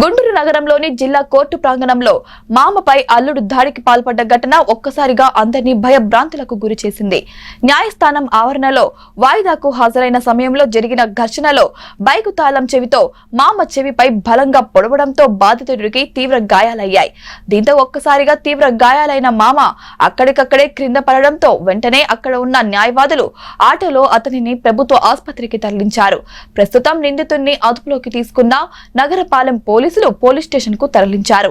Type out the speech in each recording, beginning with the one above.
గుంటూరు నగరంలోని జిల్లా కోర్టు ప్రాంగణంలో మామపై అల్లుడు దాడికి పాల్పడ్డ ఘటన ఒక్కసారిగా అందరినీ భయభ్రాంతులకు గురి చేసింది. న్యాయస్థానం ఆవరణలో వాయిదాకు హాజరైన సమయంలో జరిగిన ఘర్షణలో బైకు తాళం చెవితో మామ చెవిపై బలంగా పొడవడంతో బాధితుడికి తీవ్ర గాయాలయ్యాయి. దీంతో ఒక్కసారిగా తీవ్ర గాయాలైన మామ అక్కడికక్కడే క్రింద పడడంతో వెంటనే అక్కడ ఉన్న న్యాయవాదులు ఆటోలో అతనిని ప్రభుత్వ ఆసుపత్రికి తరలించారు. ప్రస్తుతం నిందితుడిని అదుపులోకి తీసుకున్న నగరపాలెం పోలీసులు పోలీస్ స్టేషన్కు తరలించారు.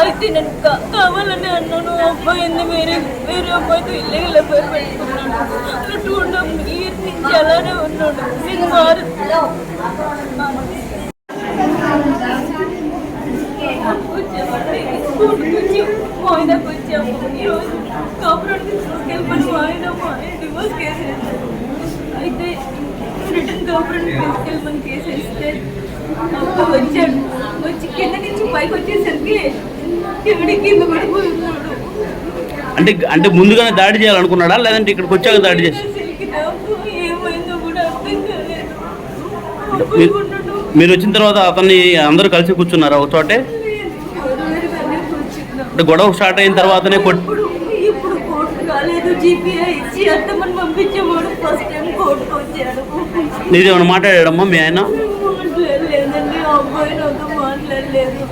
అయితే నేను కావాలని అన్నాను అబ్బాయిని వేరే వేరే అబ్బాయితో ఇల్లీగల్ అబ్బాయి పెట్టుకున్నాను టూ అండ్ హాఫ్ ఇయర్ నుంచి అలానే ఉన్నాడు నేను మారు వచ్చాము ఈరోజు కాపురానికి తీసుకెళ్ళమని వాయిదా మాయ డివోర్స్ కేసు వేశారు. అయితే రిటర్న్ కాపురానికి తీసుకెళ్ళమని కేసు వేస్తే అప్పుడు వచ్చాడు వచ్చి కింద నుంచి పైకి వచ్చేసరికి ఎవడి కింద అంటే అంటే ముందుగానే దాడి చేయాలనుకున్నాడా లేదంటే ఇక్కడికి వచ్చాక దాడి చేసి అసలుకి నాకు ఏమైందో కూడా అర్థం కాలేదు మీరు- వచ్చిన తర్వాత అతన్ని అందరూ కలిసి కూర్చున్నారా ఒక చోటే? అంటే గొడవ స్టార్ట్ అయిన తర్వాతనే కొట్ ఇప్పుడు ఇప్పుడు కోర్టు కాలేదు జీపీఐ ఇచ్చి అత్తమ్మని పంపించేవాడు? ఫస్ట్ టైం కోర్టుకు వచ్చాడు. నీదేమైనా మాట్లాడాడమ్మా మీ ఆయన? మాట్లాడలేదండి ఆ అబ్బాయి నాతో మాట్లాడలేదు.